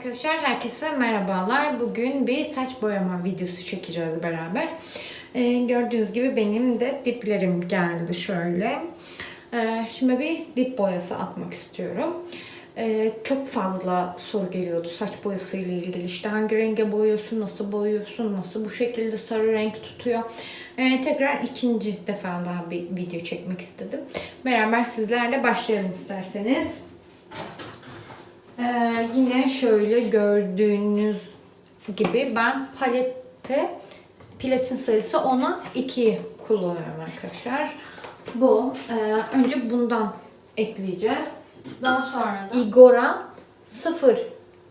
Arkadaşlar herkese merhabalar. Bugün bir saç boyama videosu çekeceğiz beraber. Ee, gördüğünüz gibi benim de diplerim geldi şöyle. Ee, şimdi bir dip boyası atmak istiyorum. Ee, çok fazla soru geliyordu saç boyası ile ilgili. İşte hangi renge boyuyorsun, nasıl boyuyorsun, nasıl bu şekilde sarı renk tutuyor. Ee, tekrar ikinci defa daha bir video çekmek istedim. Beraber sizlerle başlayalım isterseniz. Ee, yine şöyle gördüğünüz gibi ben palette platin sayısı 10'a 2 kullanıyorum arkadaşlar. Bu. Ee, önce bundan ekleyeceğiz. Daha sonra da Igora 0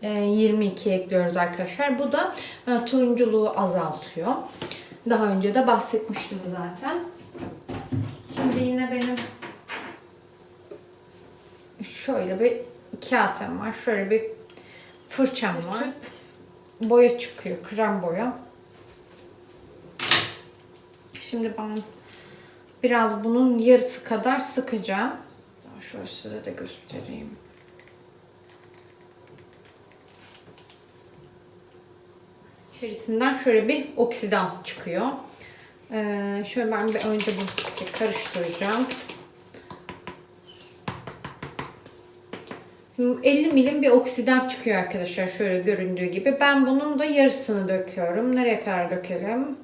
e, 22 ekliyoruz arkadaşlar. Bu da e, turunculuğu azaltıyor. Daha önce de bahsetmiştim zaten. Şimdi yine benim şöyle bir kasem var. Şöyle bir fırçam var. Boya çıkıyor. Krem boya. Şimdi ben biraz bunun yarısı kadar sıkacağım. Şöyle size de göstereyim. İçerisinden şöyle bir oksidan çıkıyor. Ee, şöyle ben bir önce bunu karıştıracağım. 50 milim bir oksidan çıkıyor arkadaşlar şöyle göründüğü gibi. Ben bunun da yarısını döküyorum. Nereye kadar dökelim?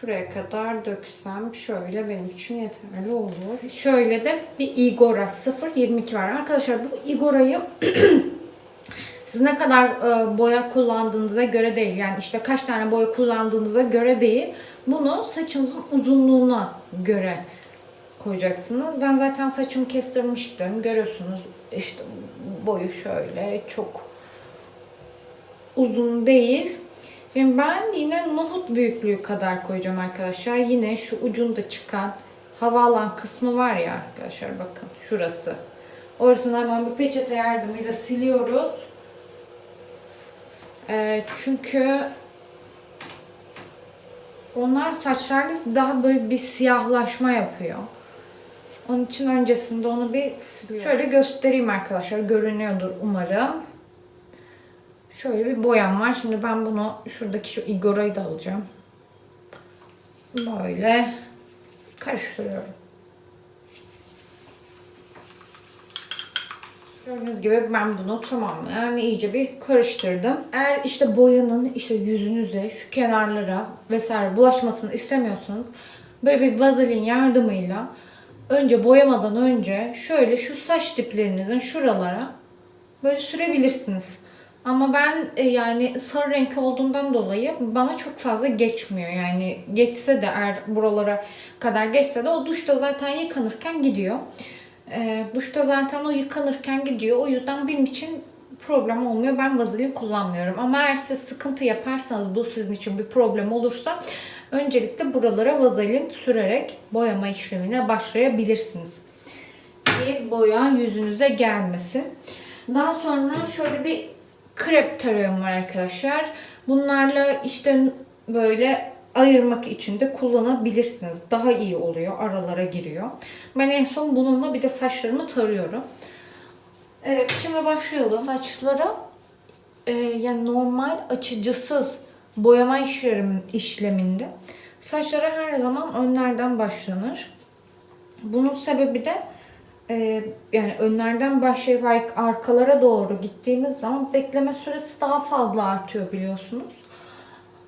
Şuraya kadar döksem şöyle benim için yeterli olur. Şöyle de bir Igora 0.22 var. Arkadaşlar bu Igora'yı siz ne kadar e, boya kullandığınıza göre değil. Yani işte kaç tane boya kullandığınıza göre değil. Bunu saçınızın uzunluğuna göre koyacaksınız. Ben zaten saçımı kestirmiştim. Görüyorsunuz işte boyu şöyle çok uzun değil. Şimdi ben yine nohut büyüklüğü kadar koyacağım arkadaşlar. Yine şu ucunda çıkan hava alan kısmı var ya arkadaşlar bakın şurası. Orasını hemen bir peçete yardımıyla siliyoruz. Ee, çünkü onlar saçlarda daha böyle bir siyahlaşma yapıyor. Onun için öncesinde onu bir siliyorum. Şöyle göstereyim arkadaşlar. Görünüyordur umarım. Şöyle bir boyam var. Şimdi ben bunu şuradaki şu Igora'yı da alacağım. Böyle karıştırıyorum. Gördüğünüz gibi ben bunu tamamen iyice bir karıştırdım. Eğer işte boyanın işte yüzünüze, şu kenarlara vesaire bulaşmasını istemiyorsanız böyle bir vazelin yardımıyla önce boyamadan önce şöyle şu saç diplerinizin şuralara böyle sürebilirsiniz. Ama ben e, yani sarı renk olduğundan dolayı bana çok fazla geçmiyor. Yani geçse de eğer buralara kadar geçse de o duşta zaten yıkanırken gidiyor. E, duşta zaten o yıkanırken gidiyor. O yüzden benim için problem olmuyor. Ben vazelin kullanmıyorum. Ama eğer siz sıkıntı yaparsanız bu sizin için bir problem olursa öncelikle buralara vazelin sürerek boyama işlemine başlayabilirsiniz. Ki boya yüzünüze gelmesin. Daha sonra şöyle bir krep tarağım var arkadaşlar. Bunlarla işte böyle ayırmak için de kullanabilirsiniz. Daha iyi oluyor. Aralara giriyor. Ben en son bununla bir de saçlarımı tarıyorum. Evet şimdi başlayalım. Saçlara e, yani normal açıcısız boyama işlem, işleminde saçlara her zaman önlerden başlanır. Bunun sebebi de e, yani önlerden başlayıp arkalara doğru gittiğimiz zaman bekleme süresi daha fazla artıyor biliyorsunuz.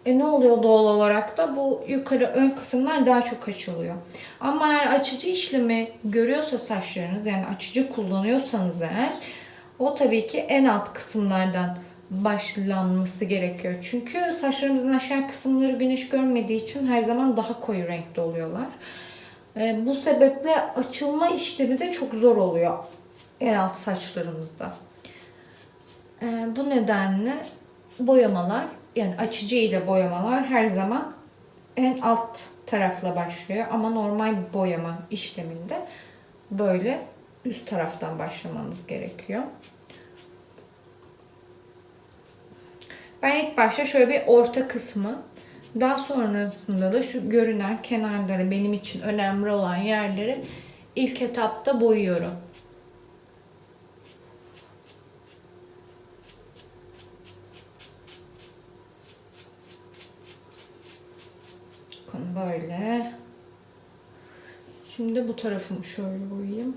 E ne oluyor doğal olarak da bu yukarı ön kısımlar daha çok açılıyor. Ama eğer açıcı işlemi görüyorsa saçlarınız yani açıcı kullanıyorsanız eğer o tabii ki en alt kısımlardan başlanması gerekiyor. Çünkü saçlarımızın aşağı kısımları güneş görmediği için her zaman daha koyu renkte oluyorlar. E, bu sebeple açılma işlemi de çok zor oluyor en alt saçlarımızda. E, bu nedenle boyamalar yani açıcı ile boyamalar her zaman en alt tarafla başlıyor ama normal boyama işleminde böyle üst taraftan başlamanız gerekiyor. Ben ilk başta şöyle bir orta kısmı daha sonrasında da şu görünen kenarları benim için önemli olan yerleri ilk etapta boyuyorum. Bakın böyle. Şimdi bu tarafımı şöyle boyayayım.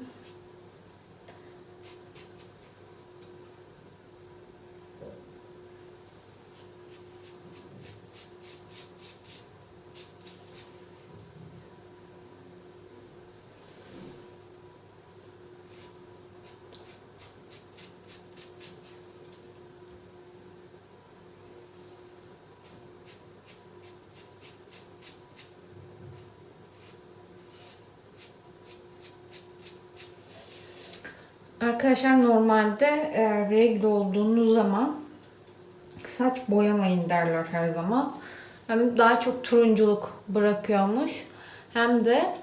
Arkadaşlar normalde eğer regle olduğunuz zaman saç boyamayın derler her zaman. Hem daha çok turunculuk bırakıyormuş hem de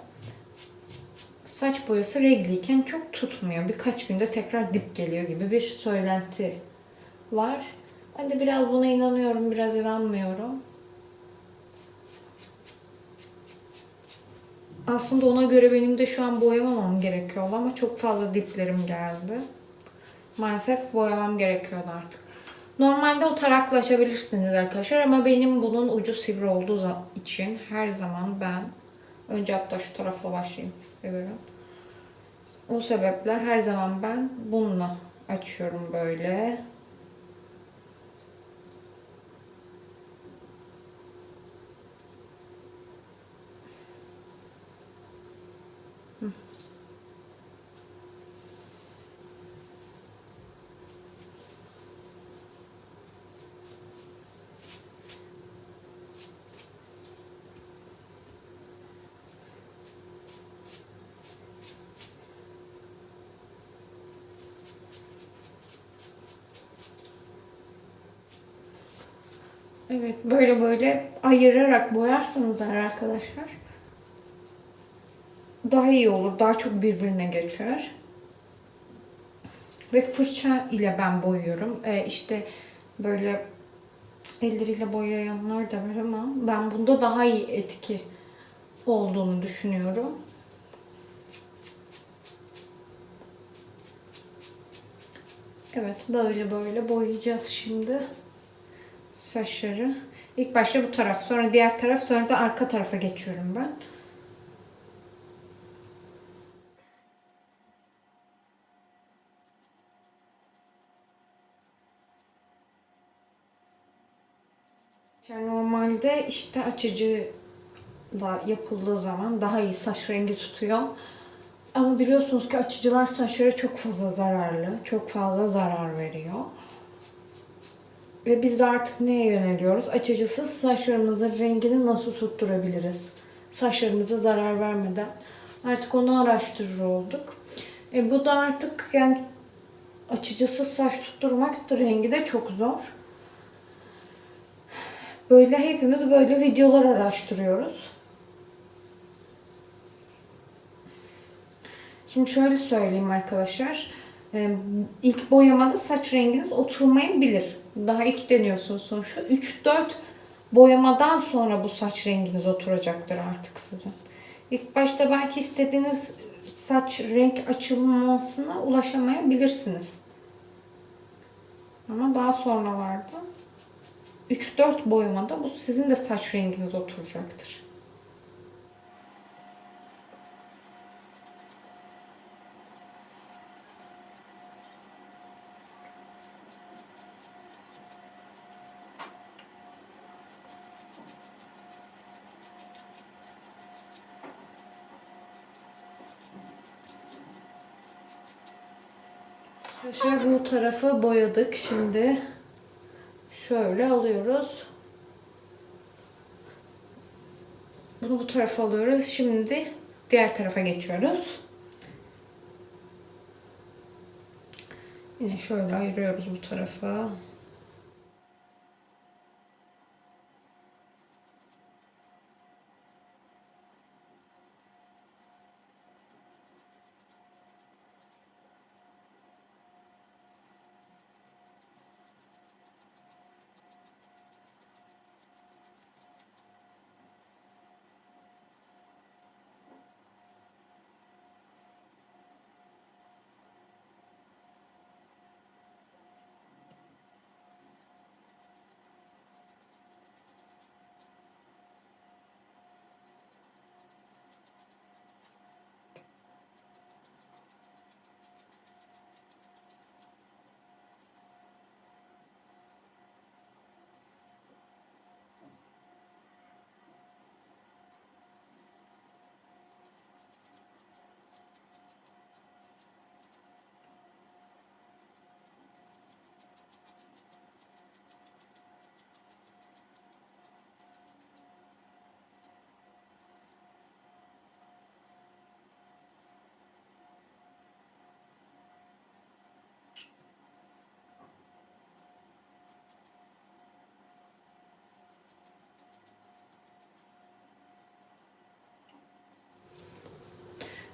saç boyası regliyken çok tutmuyor. Birkaç günde tekrar dip geliyor gibi bir söylenti var. Ben de biraz buna inanıyorum, biraz inanmıyorum. Aslında ona göre benim de şu an boyamamam gerekiyordu ama çok fazla diplerim geldi. Maalesef boyamam gerekiyordu artık. Normalde o tarakla açabilirsiniz arkadaşlar ama benim bunun ucu sivri olduğu için her zaman ben önce hatta şu tarafla başlayayım size göre. O sebeple her zaman ben bununla açıyorum böyle. Evet böyle böyle ayırarak boyarsanız arkadaşlar daha iyi olur. Daha çok birbirine geçer. Ve fırça ile ben boyuyorum. Ee, işte böyle elleriyle boyayanlar da var ama ben bunda daha iyi etki olduğunu düşünüyorum. Evet böyle böyle boyayacağız şimdi saçları. İlk başta bu taraf, sonra diğer taraf, sonra da arka tarafa geçiyorum ben. Yani normalde işte açıcı da yapıldığı zaman daha iyi saç rengi tutuyor. Ama biliyorsunuz ki açıcılar saçlara çok fazla zararlı, çok fazla zarar veriyor. Ve biz de artık neye yöneliyoruz? Açıcısız saçlarımızın rengini nasıl tutturabiliriz? Saçlarımıza zarar vermeden. Artık onu araştırır olduk. E bu da artık yani açıcısız saç tutturmak da rengi de çok zor. Böyle hepimiz böyle videolar araştırıyoruz. Şimdi şöyle söyleyeyim arkadaşlar. Ee, İlk boyamada saç renginiz oturmayabilir. Daha ilk deniyorsunuz sonuçta. 3-4 boyamadan sonra bu saç renginiz oturacaktır artık sizin. İlk başta belki istediğiniz saç renk açılmasına ulaşamayabilirsiniz. Ama daha sonralarda 3-4 boyamada bu sizin de saç renginiz oturacaktır. Arkadaşlar bu tarafı boyadık. Şimdi şöyle alıyoruz. Bunu bu tarafa alıyoruz. Şimdi diğer tarafa geçiyoruz. Yine şöyle ayırıyoruz bu tarafa.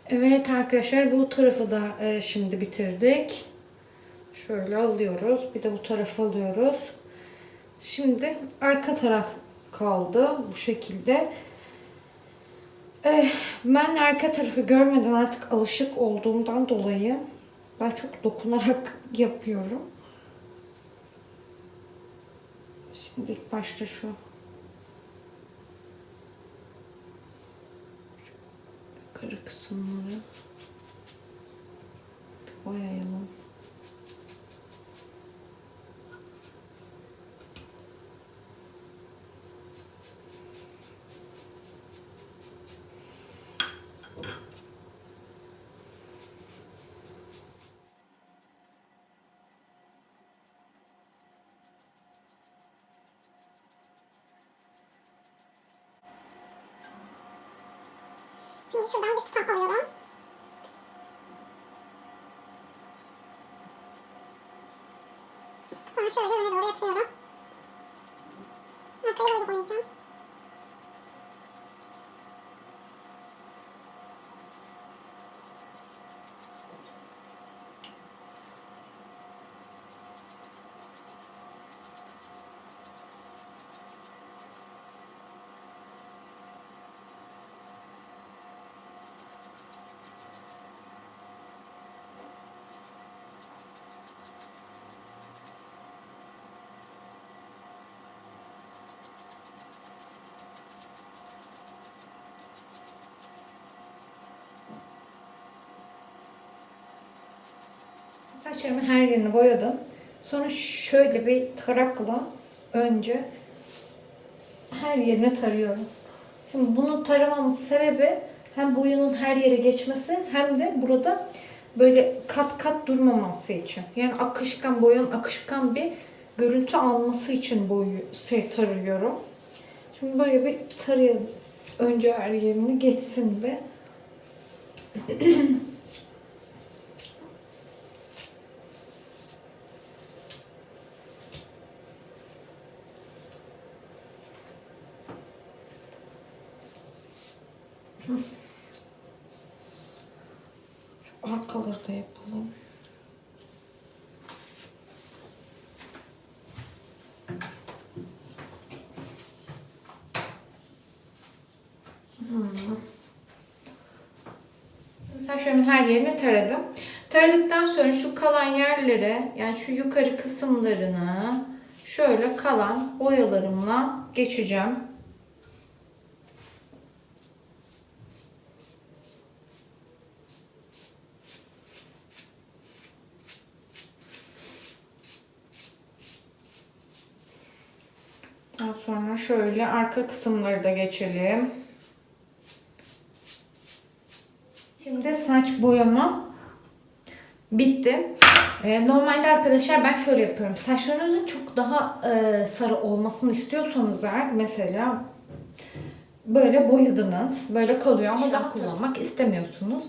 Evet arkadaşlar bu tarafı da e, şimdi bitirdik. Şöyle alıyoruz. Bir de bu tarafı alıyoruz. Şimdi arka taraf kaldı bu şekilde. Eh, ben arka tarafı görmeden artık alışık olduğumdan dolayı ben çok dokunarak yapıyorum. Şimdi ilk başta şu yukarı kısımları boyayalım. Şimdi şuradan bir tutam alıyorum. Sonra şöyle öne doğru yatırıyorum. Arkaya doğru boyayacağım. Saçlarımın her yerini boyadım. Sonra şöyle bir tarakla önce her yerine tarıyorum. Şimdi bunu taramamın sebebi hem boyanın her yere geçmesi hem de burada böyle kat kat durmaması için. Yani akışkan boyanın akışkan bir görüntü alması için boyu şey tarıyorum. Şimdi böyle bir tarayalım. Önce her yerini geçsin ve Saçlarımın her yerini taradım. Taradıktan sonra şu kalan yerlere yani şu yukarı kısımlarını şöyle kalan boyalarımla geçeceğim. Daha sonra şöyle arka kısımları da geçelim. Şimdi saç boyama bitti. Ee, normalde arkadaşlar ben şöyle yapıyorum. Saçlarınızın çok daha e, sarı olmasını istiyorsanız eğer mesela böyle boyadınız. Böyle kalıyor ama daha kullanmak istemiyorsunuz.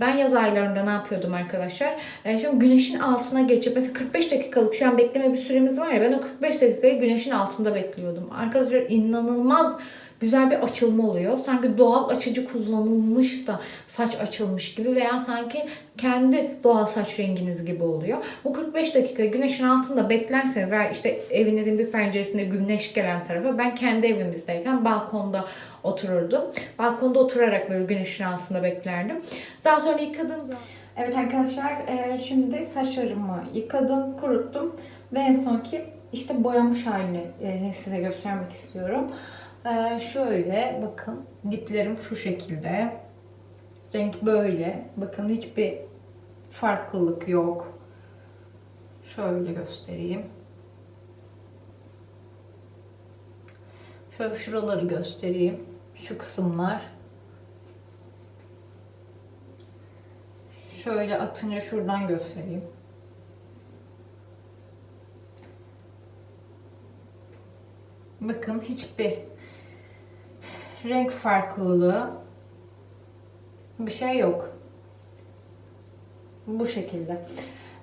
Ben yaz aylarında ne yapıyordum arkadaşlar? Ee, şimdi güneşin altına geçip mesela 45 dakikalık şu an bekleme bir süremiz var ya ben o 45 dakikayı güneşin altında bekliyordum. Arkadaşlar inanılmaz güzel bir açılma oluyor. Sanki doğal açıcı kullanılmış da saç açılmış gibi veya sanki kendi doğal saç renginiz gibi oluyor. Bu 45 dakika güneşin altında beklerseniz veya işte evinizin bir penceresinde güneş gelen tarafa ben kendi evimizdeyken balkonda otururdum. Balkonda oturarak böyle güneşin altında beklerdim. Daha sonra yıkadığım zaman Evet arkadaşlar e, şimdi saçlarımı yıkadım, kuruttum ve en sonki işte boyanmış halini e, size göstermek istiyorum. E, şöyle bakın diplerim şu şekilde. Renk böyle. Bakın hiçbir farklılık yok. Şöyle göstereyim. Şöyle şuraları göstereyim. Şu kısımlar. Şöyle atınca şuradan göstereyim. Bakın hiçbir renk farklılığı bir şey yok. Bu şekilde.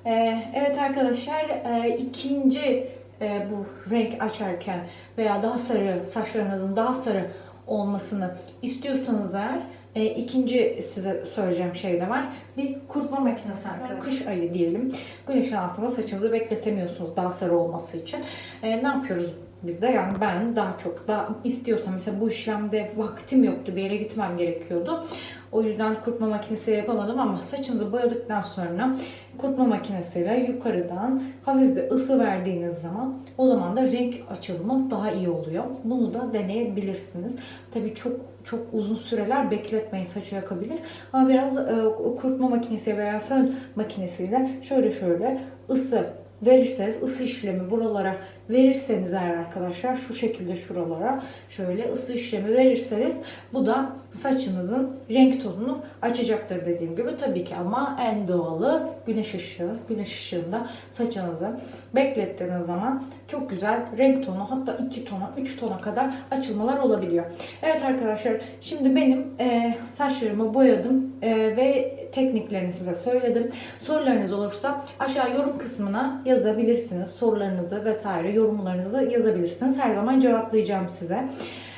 Ee, evet arkadaşlar e, ikinci e, bu renk açarken veya daha sarı saçlarınızın daha sarı olmasını istiyorsanız eğer E, ikinci size söyleyeceğim şey de var. Bir kurutma makinesi arkadaşlar. Kış ayı diyelim. Güneşin altında saçınızı bekletemiyorsunuz daha sarı olması için. E, ne yapıyoruz biz de? Yani ben daha çok da istiyorsam mesela bu işlemde vaktim yoktu. Bir yere gitmem gerekiyordu. O yüzden kurutma makinesiyle yapamadım ama saçınızı boyadıktan sonra kurutma makinesiyle yukarıdan hafif bir ısı verdiğiniz zaman o zaman da renk açılımı daha iyi oluyor. Bunu da deneyebilirsiniz. Tabii çok çok uzun süreler bekletmeyin saçı yakabilir. Ama biraz e, kurutma makinesi veya fön makinesiyle şöyle şöyle ısı verirseniz ısı işlemi buralara verirseniz eğer arkadaşlar şu şekilde şuralara şöyle ısı işlemi verirseniz bu da saçınızın renk tonunu açacaktır dediğim gibi tabii ki ama en doğalı güneş ışığı güneş ışığında saçınızı beklettiğiniz zaman çok güzel renk tonu hatta 2 tona 3 tona kadar açılmalar olabiliyor. Evet arkadaşlar şimdi benim e, saçlarımı boyadım e, ve tekniklerini size söyledim. Sorularınız olursa aşağı yorum kısmına yazabilirsiniz. Sorularınızı vesaire yorumlarınızı yazabilirsiniz. Her zaman cevaplayacağım size.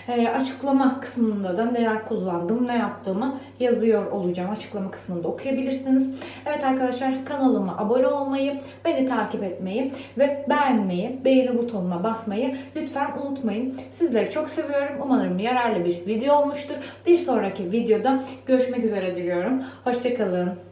E, açıklama kısmında da neler kullandım, ne yaptığımı yazıyor olacağım. Açıklama kısmında okuyabilirsiniz. Evet arkadaşlar kanalıma abone olmayı, beni takip etmeyi ve beğenmeyi, beğeni butonuna basmayı lütfen unutmayın. Sizleri çok seviyorum. Umarım yararlı bir video olmuştur. Bir sonraki videoda görüşmek üzere diliyorum. Hoşçakalın.